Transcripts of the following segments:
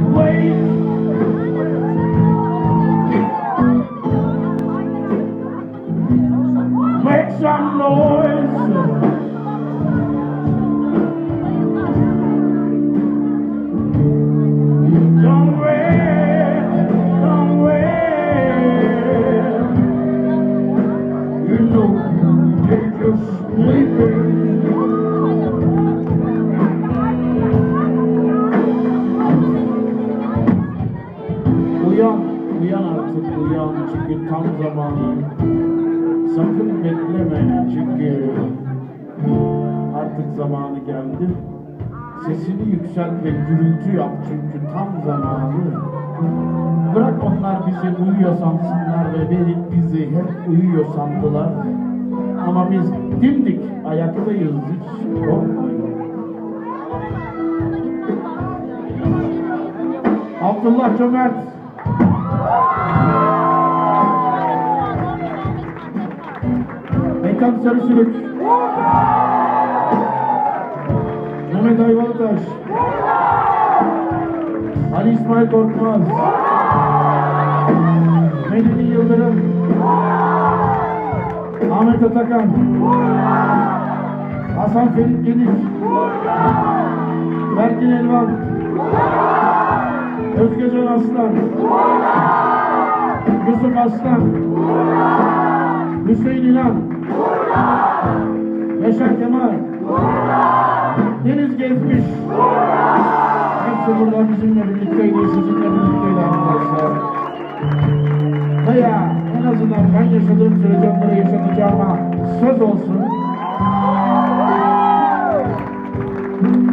Wake. Make some noise. Don't wait, don't wait. You know they're just sleeping. Uyan, uyan artık uyan çünkü tam zamanı. Sakın bekleme çünkü artık zamanı geldi. Sesini yükselt ve gürültü yap çünkü tam zamanı. Bırak onlar bizi uyuyor sansınlar ve bizi hep uyuyor sandılar. Ama biz dimdik ayaktayız hiç korkmayın. Abdullah Cömert. Sarısülük. Mehmet Ayvalıtaş. Ali İsmail Korkmaz. Medeni Yıldırım. Ahmet Atakan. Hasan Ferit Gedik. Berkin Elvan. Özgecan Aslan. Yusuf Aslan. Hüseyin İnan. Yaşar Kemal. Deniz Gezmiş. Hepsi burada bizimle birlikteydi, sizinle birlikteydi arkadaşlar. Veya en azından ben yaşadığım sürece onları yaşatacağıma söz olsun.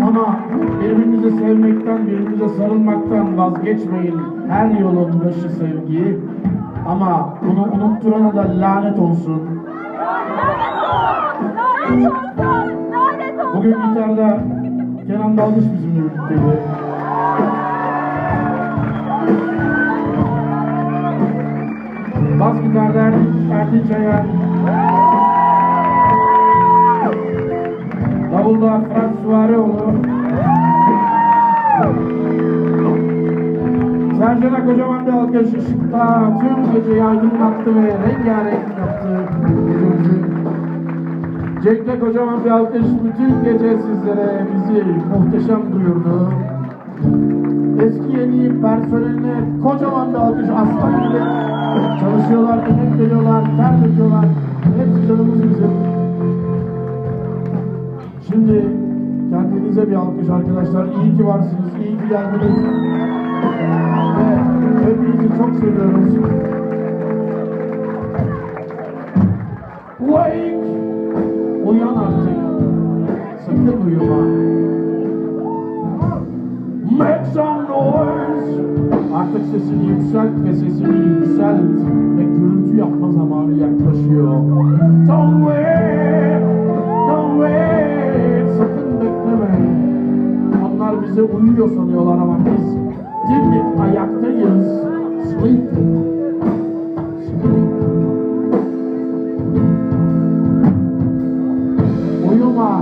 Ama birbirinizi sevmekten, birbirinize sarılmaktan vazgeçmeyin. Her yolun başı sevgi. Ama bunu unutturana da lanet olsun. Lanet olsun! Lanet olsun! Bugün gitarda Kenan Dalgıç bizimle birlikteydi. Bas gitarda Erdinç, Erdinç Ayar. Davulda Fırat Süvarioğlu. Sercan'a kocaman bir alkış ışıkta tüm geceyi aydınlattı ve rengarenk yaptı gecemizi. Cenk'e kocaman bir alkış bütün gece sizlere bizi muhteşem duyurdu. Eski yeni personeline kocaman bir alkış aslan gibi çalışıyorlar, emek veriyorlar, ter döküyorlar. Hepsi canımız bizim. Şimdi kendinize bir alkış arkadaşlar. İyi ki varsınız, iyi ki geldiniz. Hepinizi çok seviyoruz. Wake! Uyan artık. Sakın uyuma. Make some noise. Artık sesini yükselt ve sesini yükselt ve gürültü yapma zamanı yaklaşıyor. Don't wait, don't wait. Sakın bekleme. Onlar bize uyuyor sanıyorlar ama biz Dimdik ayaktayız. Sleep. Sleep. Uyuma,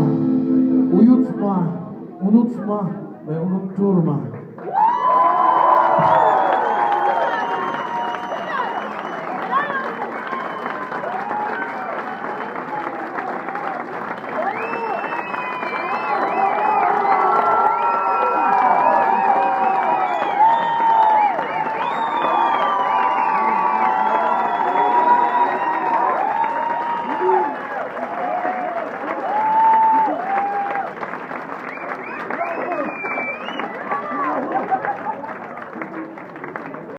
uyutma, unutma ve unutturma.